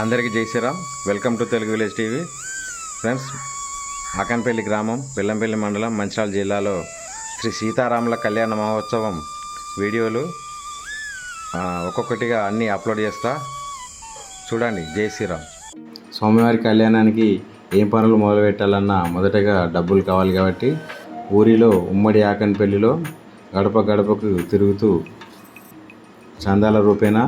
అందరికీ జై Shriram. Welcome to Telugu village TV. Friends Akanpalli గ్రామం బెల్లంపల్లి మండలం మంచిర్యాల జిల్లాలో శ్రీ సీతారాముల కళ్యాణ మహోత్సవం వీడియోలు ఒక్కొక్కటిగా అన్నీ అప్లోడ్ చేస్తా. చూడండి జై శ్రీరామ్. స్వామివారి కళ్యాణానికి ఏం పనులు మొదలు పెట్టాలన్నా మొదటగా డబ్బులు కావాలి కాబట్టి ఊరిలో ఉమ్మడి ఆకన్పల్లిలో గడప గడపకు తిరుగుతూ చందాల రూపేణా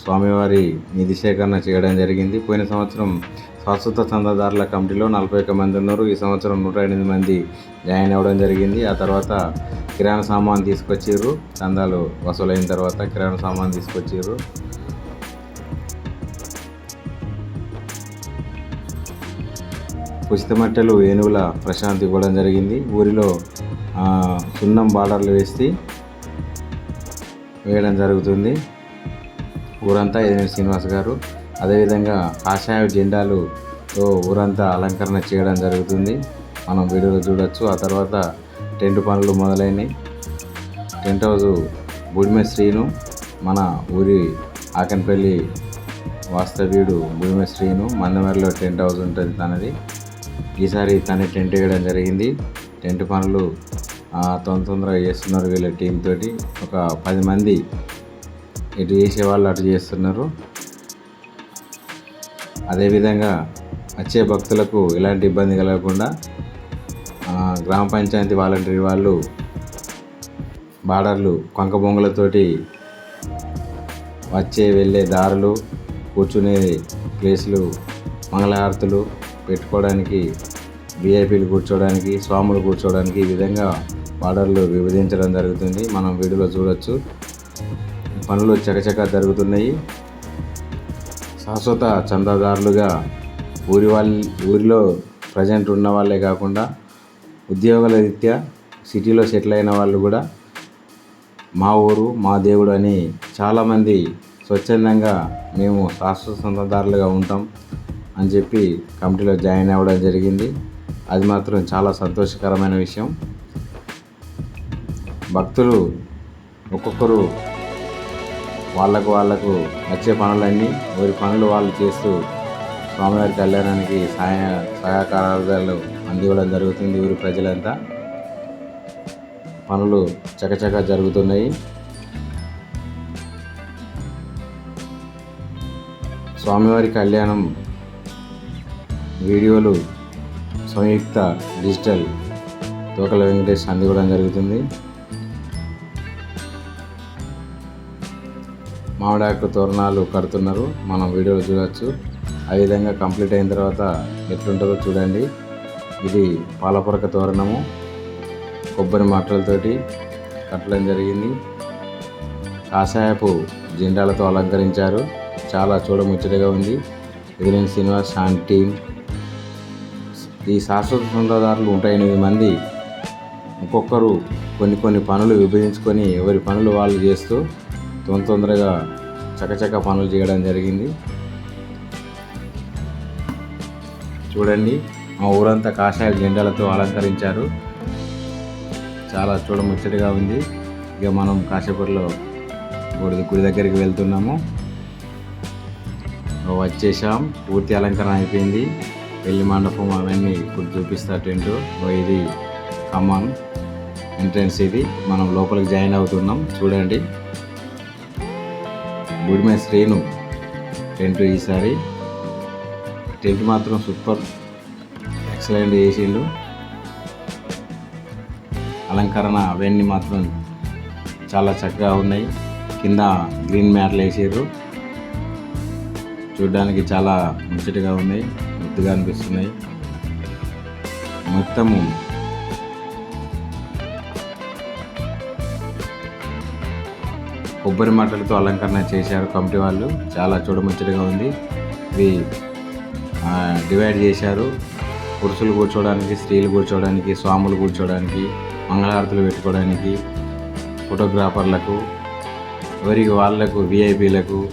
స్వామివారి నిధి సేకరణ చేయడం జరిగింది. పోయిన సంవత్సరం శాశ్వత చందాదారుల కమిటీలో నలభై ఒక్క మంది ఉన్నారు. ఈ సంవత్సరం నూట ఎనిమిది మంది జాయిన్ అవ్వడం జరిగింది. ఆ తర్వాత కిరాణా సామాన్ తీసుకొచ్చారు చందాలు వసూలైన తర్వాత కిరాణా సామాన్ కుసితి మట్టెలు ఏనుగుల ప్రశాంతి ఇవ్వడం జరిగింది. ఊరిలో సున్నం బార్డర్లు వేసి వేయడం జరుగుతుంది. ఊరంతా ఎదినేని శ్రీనివాస్ గారు. అదేవిధంగా కాషాయ జెండాలుతో ఊరంతా అలంకరణ చేయడం జరుగుతుంది. మనం వీడియోలో చూడొచ్చు. ఆ తర్వాత టెంట్ పనులు మొదలైనవి. టెంట్ హౌస్ బుడిమె శ్రీను మన ఊరి ఆకన్పల్లి వాస్తవ్యుడు భూమి శ్రీను మందమరిలో టెంట్ హౌస్ ఉంటుంది తనది. ఈసారి తనే టెంట్ వేయడం జరిగింది. టెంట్ పనులు తొందర తొందరగా చేస్తున్నారు వీళ్ళ టీం తోటి. ఒక పది మంది ఇటు చేసే వాళ్ళు అటు చేస్తున్నారు. అదేవిధంగా వచ్చే భక్తులకు ఎలాంటి ఇబ్బంది కలగకుండా గ్రామ పంచాయతీ వాలంటీర్ వాళ్ళు బార్డర్లు కొంక బొంగులతోటి వచ్చే వెళ్ళే దారులు కూర్చునే ప్లేసులు మంగళహారతులు పెట్టుకోవడానికి విఐపీలు కూర్చోవడానికి స్వాములు కూర్చోవడానికి ఈ విధంగా బార్డర్లు విభజించడం జరుగుతుంది. మనం వీడియోలో చూడొచ్చు. పనులు చకచక జరుగుతున్నాయి. శాశ్వత చందాదారులుగా ఊరి వాళ్ళ ఊరిలో ప్రజెంట్ ఉన్న వాళ్ళే కాకుండా ఉద్యోగాల రీత్యా సిటీలో సెటిల్ అయిన వాళ్ళు కూడా మా ఊరు మా దేవుడు అని చాలామంది స్వచ్ఛందంగా మేము శాశ్వత చందాదారులుగా ఉంటాం అని చెప్పి కమిటీలో జాయిన్ అవ్వడం జరిగింది. అది మాత్రం చాలా సంతోషకరమైన విషయం. భక్తులు ఒక్కొక్కరు వాళ్ళకు వాళ్ళకు వచ్చే పనులన్నీ వారి పనులు వాళ్ళు చేస్తూ స్వామివారి కళ్యాణానికి సహాయ సహకారాలు అందివ్వడం జరుగుతుంది ఊరి ప్రజలంతా. పనులు చకచక జరుగుతున్నాయి. స్వామివారి కళ్యాణం వీడియోలు సంయుక్త డిజిటల్ తోకల వెంకటేష్ అందివ్వడం జరుగుతుంది. మామిడాకు తోరణాలు కడుతున్నారు. మనం వీడియోలో చూడవచ్చు ఆ విధంగా కంప్లీట్ అయిన తర్వాత ఎట్లుంటుందో చూడండి. ఇది పాలపొరక తోరణము. కొబ్బరి మట్టలతోటి కట్టడం జరిగింది. కాషాయపు జెండాలతో అలంకరించారు. చాలా చూడముచ్చటగా ఉంది. ఎదిరిన్ శ్రీనివాస్ అండ్ టీమ్. ఈ శాశ్వత సొంతదారులు ఉంటాయి ఎనిమిది మంది. ఒక్కొక్కరు కొన్ని కొన్ని పనులు విభజించుకొని ఎవరి పనులు వాళ్ళు చేస్తూ తొందర తొందరగా చకచక పనులు చేయడం జరిగింది. చూడండి మా ఊరంతా కాషాయ జెండాలతో అలంకరించారు. చాలా చూడముచ్చటగా ఉంది. ఇక మనం కాశీపూర్లో గుడి గుడి దగ్గరికి వెళ్తున్నాము. వచ్చేసాం. పూర్తి అలంకరణ అయిపోయింది. పెళ్ళి మండపం అవన్నీ ఇప్పుడు చూపిస్తా టెంట్. ఇది కమాన్ ఎంట్రన్స్ ఇది. మనం లోపలికి జాయిన్ అవుతున్నాం. చూడండి. గుడిమే శ్రీను. టెంట్ ఈసారి. టెంట్ మాత్రం సూపర్. ఎక్సలెంట్ చేసిండు. అలంకరణ అవన్నీ మాత్రం చాలా చక్కగా ఉన్నాయి. కింద గ్రీన్ మ్యాట్లు వేసారు చూడడానికి చాలా ముచ్చటగా ఉన్నాయి. ముద్దుగా అనిపిస్తున్నాయి. మొత్తము కొబ్బరి మట్టలతో అలంకరణ చేశారు కమిటీ వాళ్ళు. చాలా చూడముచ్చటగా ఉంది. ఇవి డివైడ్ చేశారు. పురుషులు కూర్చోవడానికి స్త్రీలు కూర్చోవడానికి స్వాములు కూర్చోవడానికి మంగళహారతులు పెట్టుకోవడానికి ఫోటోగ్రాఫర్లకు ఎవరికి వాళ్ళకు విఐపీలకు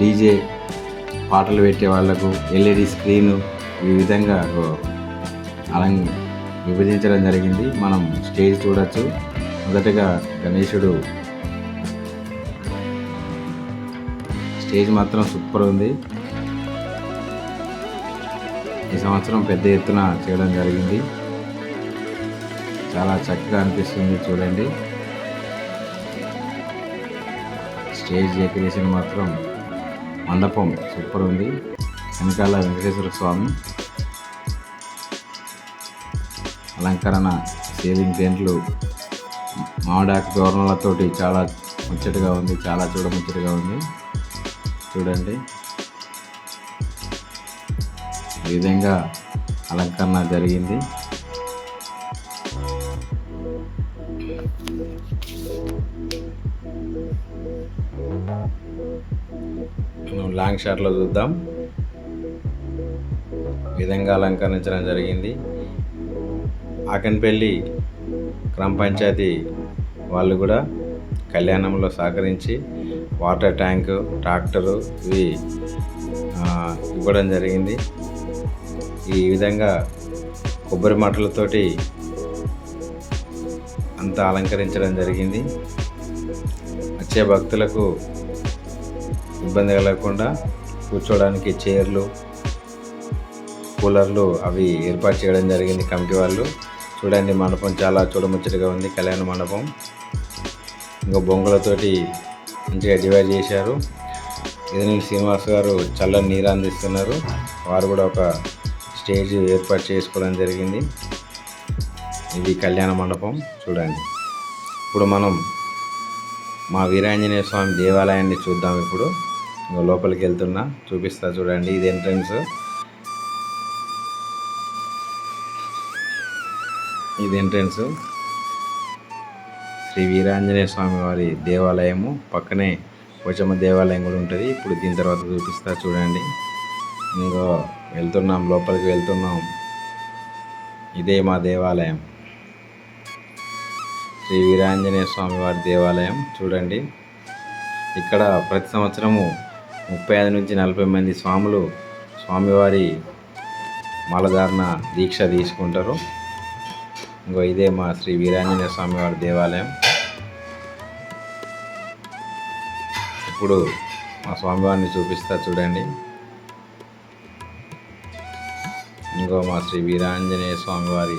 డీజే పాటలు పెట్టే వాళ్ళకు ఎల్ఈడి స్క్రీను ఈ విధంగా అలం విభజించడం జరిగింది. మనం స్టేజ్ చూడొచ్చు. మొదటగా గణేశుడు స్టేజ్ మాత్రం సూపర్ ఉంది. ఈ సంవత్సరం పెద్ద ఎత్తున చేయడం జరిగింది. చాలా చక్కగా అనిపిస్తుంది చూడండి. స్టేజ్ డెకరేషన్ మాత్రం మండపం సూపర్ ఉంది. వెనకాల వెంకటేశ్వర స్వామి. అలంకరణ సీలింగ్ టెంట్లు మామిడాకు తోరణాలతోటి చాలా ముచ్చటగా ఉంది చాలా చూడముచ్చటగా ఉంది. చూడండి. ఈ విధంగా అలంకరణ జరిగింది. మనం లాంగ్ షాట్లో చూద్దాం. విధంగా అలంకరించడం జరిగింది. ఆకన్పల్లి గ్రామ పంచాయతీ వాళ్ళు కూడా కళ్యాణంలో సహకరించి వాటర్ ట్యాంకు ట్రాక్టరు ఇవి ఇవ్వడం జరిగింది. ఈ విధంగా కొబ్బరి మట్టలతోటి అంతా అలంకరించడం జరిగింది. వచ్చే భక్తులకు ఇబ్బంది కలగకుండా కూర్చోవడానికి చైర్లు కూలర్లు అవి ఏర్పాటు చేయడం జరిగింది కమిటీ వాళ్ళు. చూడండి మండపం చాలా చూడముచ్చటగా ఉంది. కళ్యాణ మండపం. ఇంకా బొంగులతోటి మంచిగా డివైడ్ చేశారు. ఎదినెల్లి శ్రీనివాస్ గారు చల్లని నీరు అందిస్తున్నారు. వారు కూడా ఒక స్టేజ్ ఏర్పాటు చేసుకోవడం జరిగింది. ఇది కళ్యాణ మండపం చూడండి. ఇప్పుడు మనం మా వీరాంజనేయ స్వామి దేవాలయాన్ని చూద్దాం ఇప్పుడు. లోపలికి వెళ్తున్నా చూపిస్తా చూడండి ఇది ఎంట్రన్స్. ఇది ఎంట్రన్స్. శ్రీ వీరాంజనేయ స్వామి వారి దేవాలయము. పక్కనే పోచమ్మ దేవాలయం కూడా ఉంటుంది. ఇప్పుడు దీని తర్వాత చూపిస్తా చూడండి. ఇంకో వెళ్తున్నాం లోపలికి వెళ్తున్నాం. ఇదే మా దేవాలయం. శ్రీ వీరాంజనేయ స్వామి వారి దేవాలయం. చూడండి. ఇక్కడ ప్రతి సంవత్సరము ముప్పై ఐదు నుంచి నలభై మంది స్వాములు స్వామివారి మాలధారణ దీక్ష తీసుకుంటారు. ఇంకో ఇదే మా శ్రీ వీరాంజనేయ స్వామివారి దేవాలయం. ఇప్పుడు మా స్వామివారిని చూపిస్తా చూడండి. ఇంకో మా శ్రీ వీరాంజనేయ స్వామివారి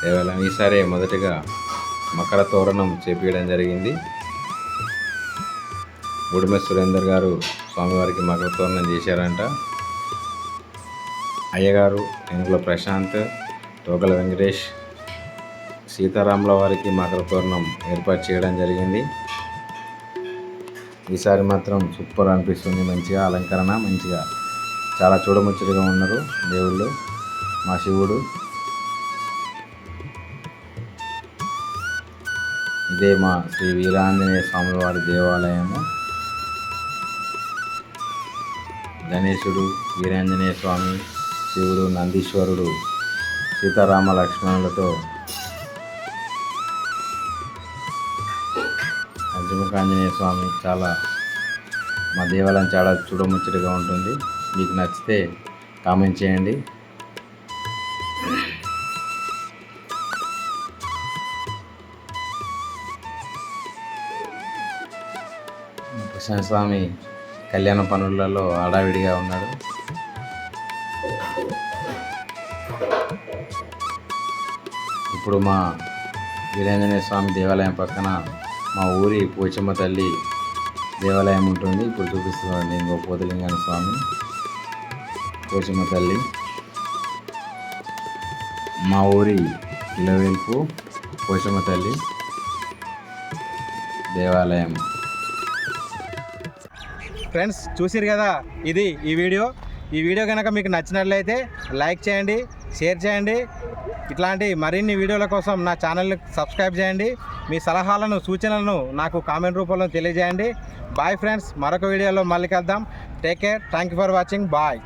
దేవాలయం ఈసారి మొదటిగా మకర తోరణం చేపించడం జరిగింది. గుడిమె సురేందర్ గారు స్వామివారికి మకర తోరణం చేశారంట. అయ్యగారు ఎంగుల ప్రశాంత్ తోకల వెంకటేష్ సీతారాముల వారికి మకర తోరణం ఏర్పాటు చేయడం జరిగింది. ఈసారి మాత్రం సూపర్ అనిపిస్తుంది. మంచిగా అలంకరణ మంచిగా చాలా చూడముచ్చటగా ఉన్నారు దేవుళ్ళు మా శివుడు. ఇదే మా శ్రీ వీరాంజనేయ స్వామి వారి దేవాలయము. గణేశుడు వీరాంజనేయ స్వామి శివుడు నందీశ్వరుడు సీతారామ లక్ష్మణులతో ఆంజనేయ స్వామి చాలా మా దేవాలయం చాలా చూడముచ్చటగా ఉంటుంది. మీకు నచ్చితే కామెంట్ చేయండి. కృష్ణ స్వామి కళ్యాణ పనులలో హడావిడిగా ఉన్నాడు. ఇప్పుడు మా వీరేంజనేయ స్వామి దేవాలయం పక్కన మా ఊరి పోచమ్మ తల్లి దేవాలయం ఉంటుంది. ఇప్పుడు చూపిస్తున్నాను నేను పోతలింగన స్వామి. పోచమ్మ తల్లి. మా ఊరి ఇలవేల్పు పోచమ్మ తల్లి దేవాలయం. ఫ్రెండ్స్ చూసిరు కదా ఇది ఈ వీడియో. ఈ వీడియో కనుక మీకు నచ్చినట్లయితే లైక్ చేయండి షేర్ చేయండి. ఇట్లాంటి మరిన్ని వీడియోల కోసం నా ఛానల్ని సబ్స్క్రైబ్ చేయండి. మీ సలహాలను సూచనలను నాకు కామెంట్ రూపంలో తెలియజేయండి. బాయ్ ఫ్రెండ్స్ మరొక వీడియోలో మళ్ళీ కలుద్దాం. Take care thank you for watching bye